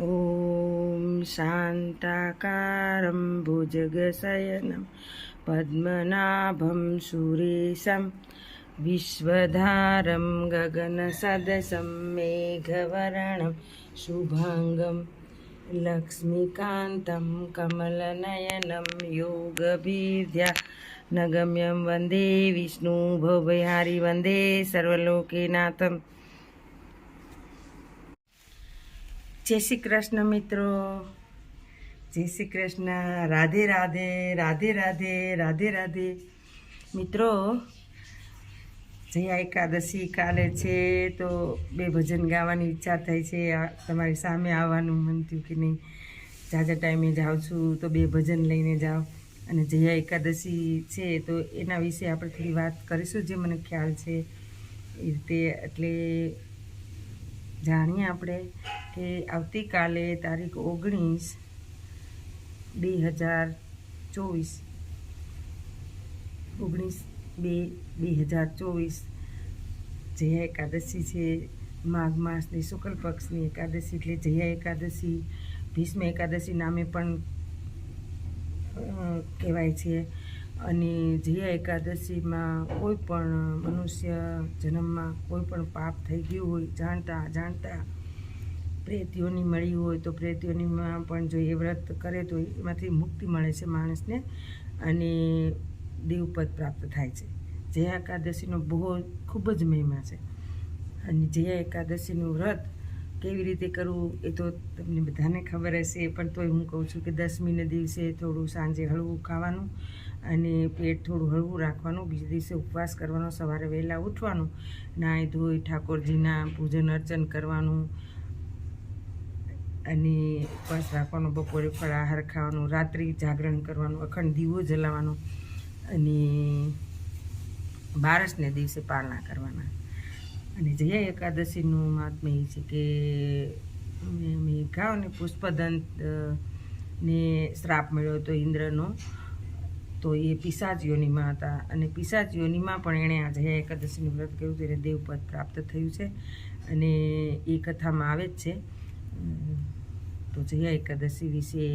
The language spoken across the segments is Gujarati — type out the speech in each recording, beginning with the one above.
ॐ शान्ताकारं भुजगशयनं पद्मनाभं सुरेशं विश्वधारं गगनसदसं मेघवर्णं शुभाङ्गं लक्ष्मीकान्तं कमलनयनं योगबीर्या नगम्यं वन्दे विष्णु भवविहारि वन्दे सर्वलोकेनाथम् જય શ્રી કૃષ્ણ મિત્રો. જય શ્રી કૃષ્ણ. રાધે રાધે રાધે રાધે રાધે રાધે. મિત્રો, જયા એકાદશી કાલે છે તો બે ભજન ગાવાની ઈચ્છા થઈ છે. તમારી સામે આવવાનું મન થયું કે નહીં? જાજા ટાઈમે જાઉં છું તો બે ભજન લઈને જાઓ. અને જયા એકાદશી છે તો એના વિશે આપણે થોડી વાત કરીશું જે મને ખ્યાલ છે. એ રીતે એટલે જાણીએ આપણે કે આવતીકાલે તારીખ ઓગણીસ બે હજાર ચોવીસ, ઓગણીસ બે બે હજાર ચોવીસ જયા એકાદશી છે, માઘ માસની શુક્લ પક્ષની એકાદશી એટલે જયા એકાદશી, ભીષ્મ એકાદશી નામે પણ કહેવાય છે. અને જયા એકાદશીમાં કોઈ પણ મનુષ્ય જન્મમાં કોઈ પણ પાપ થઈ ગયું હોય, જાણતા જાણતા પ્રેતીઓની મળી હોય તો પ્રેતીઓનીમાં પણ જો એ વ્રત કરે તો એમાંથી મુક્તિ મળે છે માણસને અને દેવપદ પ્રાપ્ત થાય છે. જયા એકાદશીનો બહુ ખૂબ જ મહિમા છે. અને જયા એકાદશીનું વ્રત કેવી રીતે કરવું એ તો તમને બધાને ખબર હશે, પણ તોય હું કહું છું કે દસમીને દિવસે થોડું સાંજે હળવું ખાવાનું અને પેટ થોડું હળવું રાખવાનું, બીજે દિવસે ઉપવાસ કરવાનો, સવારે વહેલા ઉઠવાનું, નાહી ધોઈ ઠાકોરજીના પૂજન અર્ચન કરવાનું અને ઉપવાસ રાખવાનો, બપોરે ફળાહાર ખાવાનું, રાત્રિ જાગરણ કરવાનું, અખંડ દીવો જલાવવાનો અને બારસને દિવસે પારણા કરવાના. અને જયા એકાદશીનું મહાત્મ્ય એ છે કે મેં મેઘા અને પુષ્પદંત ને શ્રાપ મળ્યો હતો ઇન્દ્રનો. તો એ પિશાચ યોનિમાં હતા અને પિશાચ યોનિમાં પણ એણે આ જયા એકાદશીનું વ્રત કર્યું તેને દેવપદ પ્રાપ્ત થયું છે અને એ કથામાં આવે જ છે. તો જયા એકાદશી વિશે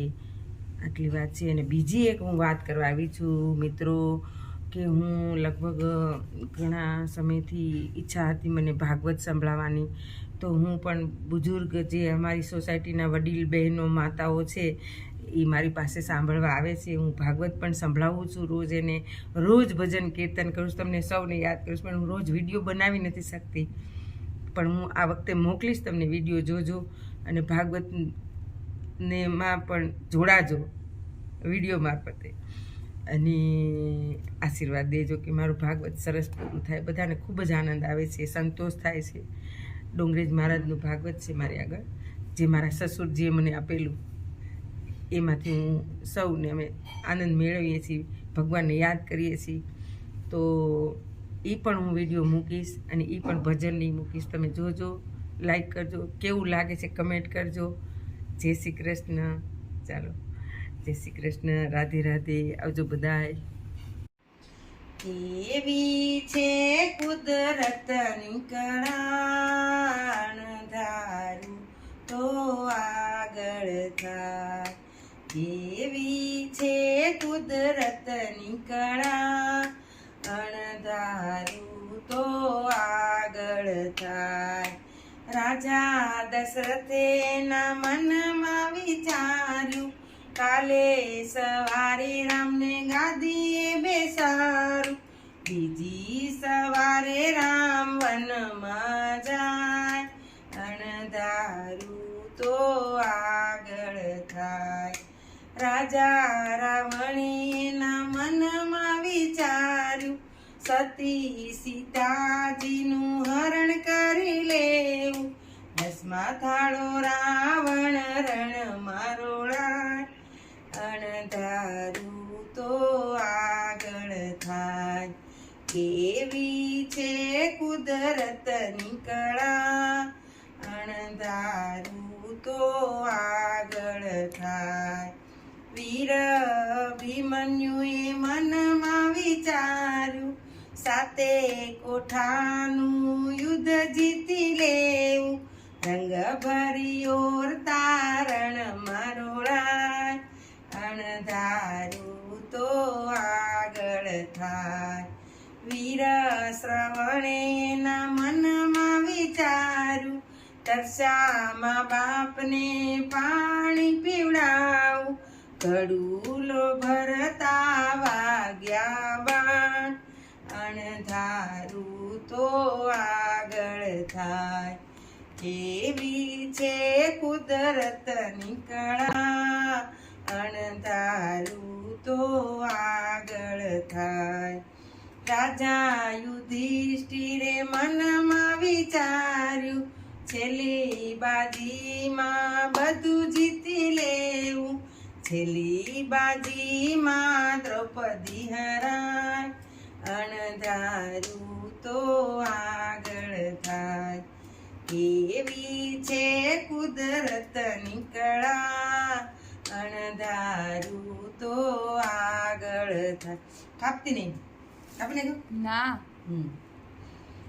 આટલી વાત છે. અને બીજી એક હું વાત કરવા આવી છું મિત્રો, કે હું લગભગ ઘણા સમયથી ઈચ્છા હતી મને ભાગવત સંભળાવવાની, તો હું પણ બુઝુર્ગ જે અમારી સોસાયટીના વડીલ બહેનો, માતાઓ છે એ મારી પાસે સાંભળવા આવે છે. હું ભાગવત પણ સંભળાવું છું રોજ એને રોજ ભજન કીર્તન કરું છું. તમને સૌને યાદ કરું છું પણ હું રોજ વીડિયો બનાવી નથી શકતી. પણ હું આ વખતે મોકલીશ તમને વીડિયો જોજો અને ભાગવત ને માં પણ જોડાજો વીડિયો મારફતે. અને આશીર્વાદ દેજો કે મારું ભાગવત સરસ પૂરું થાય. બધાને ખૂબ જ આનંદ આવે છે, સંતોષ થાય છે. ડોંગરેજ મહારાજનું ભાગવત છે મારી આગળ, જે મારા સસુરજીએ મને આપેલું. એમાંથી હું સૌને અમે આનંદ મેળવીએ છીએ, ભગવાનને યાદ કરીએ છીએ. તો એ પણ હું વીડિયો મૂકીશ અને એ પણ ભજનની મૂકીશ. તમે જોજો, લાઈક કરજો, કેવું લાગે છે કમેન્ટ કરજો. જય શ્રી કૃષ્ણ. ચાલો, જય શ્રી કૃષ્ણ, રાધે રાધે, આવજો બધાય. કેવી છે કુદરતની કળાણ કુદરતની કળા અણધારું તો આગળ થાય. રાજા દશરથેના મનમાં વિચાર્યું, કાલે સવારે રામને ગાદીએ બેસારું બીજી સવારે રામ વનમાં જાય, અણધારું તો આગળ થાય. રાજા રાવણીના મનમાં વિચાર્યું, સતી સીતાજીનું હરણ કરી લેવું. દસમા થાળો રાવણ રણ મારોળાય અણધારું તો આગળ થાય. કેવી છે કુદરતની કળા? અણધારું તો આગળ થાય. વીર ભીમન્યુએ મનમાં વિચાર્યું સાતે કોઠાનું યુદ્ધ જીતી લેવું. રંગ ભરિયોર તારણ મરોડાય અણધારું તો આગળ થાય. વીર શ્રવણે ના મનમાં વિચાર્યું, તરસામાં બાપને પાણી પીવડાવું. કડુલો ભરતા વાગ્યા બાણ અણધારું તો આગળ થાય. એવી છે કુદરત નીકળા. અણધારું તો આગળ થાય. રાજા યુધિષ્ઠિરે મનમાં વિચાર્યું, છેલ્લી બાજીમાં બધું જીતી લેવું છેલ્લી બાજીમાં દ્રૌપદી હરાય અણધારું તો આગળ થાય. કેવી છે કુદરત નીકળા અણધારું તો આગળ થાય. કાપતી નહીં. કાપી નાખ્યું? ના. હમ.